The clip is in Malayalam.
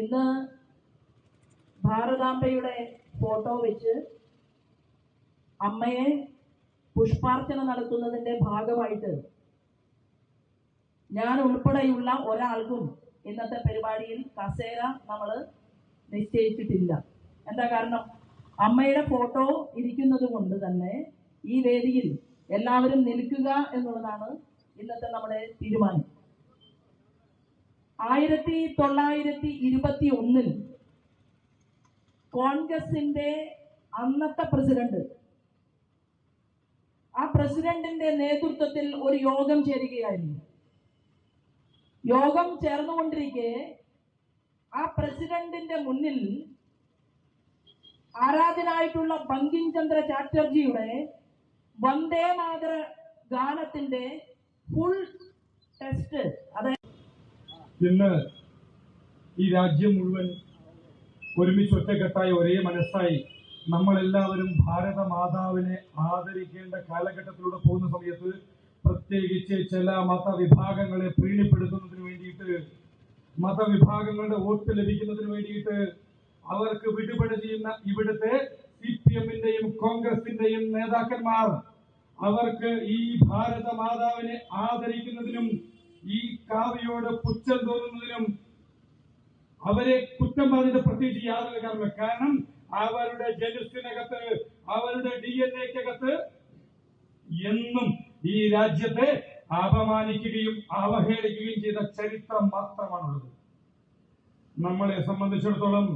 ഇന്ന് ഭാരതാംബയുടെ ഫോട്ടോ വെച്ച് അമ്മയെ പുഷ്പാർച്ചന നടത്തുന്നതിന്റെ ഭാഗമായിട്ട് ഞാൻ ഉൾപ്പെടെയുള്ള ഒരാൾക്കും ഇന്നത്തെ പരിപാടിയിൽ കസേര നമ്മൾ നിശ്ചയിച്ചിട്ടില്ല. എന്താ കാരണം? അമ്മയുടെ ഫോട്ടോ ഇരിക്കുന്നത് കൊണ്ട് തന്നെ ഈ വേദിയിൽ എല്ലാവരും നിൽക്കുക എന്നുള്ളതാണ് ഇന്നത്തെ നമ്മുടെ തീരുമാനം. ആയിരത്തി തൊള്ളായിരത്തി ഇരുപത്തി ഒന്നിൽ കോൺഗ്രസിന്റെ അന്നത്തെ പ്രസിഡന്റ്. ആ പ്രസിഡന്റിന്റെ നേതൃത്വത്തിൽ ഒരു യോഗം ചേരുകയായിരുന്നു. യോഗം ചേർന്നുകൊണ്ടിരിക്കെ ആ പ്രസിഡന്റിന്റെ മുന്നിൽ ആരാധനായിട്ടുള്ള ബങ്കിം ചന്ദ്ര ചാറ്റർജിയുടെ വന്ദേ മാതര ഗാനത്തിന്റെ ഫുൾ ടെസ്റ്റ് അതായത് ഇന്ന് ഈ രാജ്യം മുഴുവൻ ഒരുമിച്ച് ഒറ്റക്കെട്ടായി ഒരേ മനസ്സായി നമ്മളെല്ലാവരും ഭാരത മാതാവിനെ ആദരിക്കേണ്ട കാലഘട്ടത്തിലൂടെ പോകുന്ന സമയത്ത് പ്രത്യേകിച്ച് ചില മതവിഭാഗങ്ങളെ പ്രീണിപ്പെടുത്തുന്നതിന് വേണ്ടിയിട്ട് മതവിഭാഗങ്ങളുടെ വോട്ട് ലഭിക്കുന്നതിന് വേണ്ടിയിട്ട് അവർക്ക് വിടുപണി ചെയ്യുന്ന ഇവിടുത്തെ സി പി എമ്മിന്റെയും കോൺഗ്രസിന്റെയും നേതാക്കന്മാർ അവർക്ക് ഈ ഭാരത മാതാവിനെ ആദരിക്കുന്നതിനും ഈ കാവ്യയോട് പുച്ഛം തോന്നുന്നതിനും അവരെ കുറ്റം പറഞ്ഞിട്ട് പ്രത്യേകിച്ച് യാതൊരു കാരണമില്ല കാരണം അവരുടെ ജനുസിനകത്ത് അവരുടെ ഡി എൻ എക്കകത്ത് എന്നും ഈ രാജ്യത്തെ അപമാനിക്കുകയും അവഹേളിക്കുകയും ചെയ്ത ചരിത്രം മാത്രമാണുള്ളത്. നമ്മളെ സംബന്ധിച്ചിടത്തോളം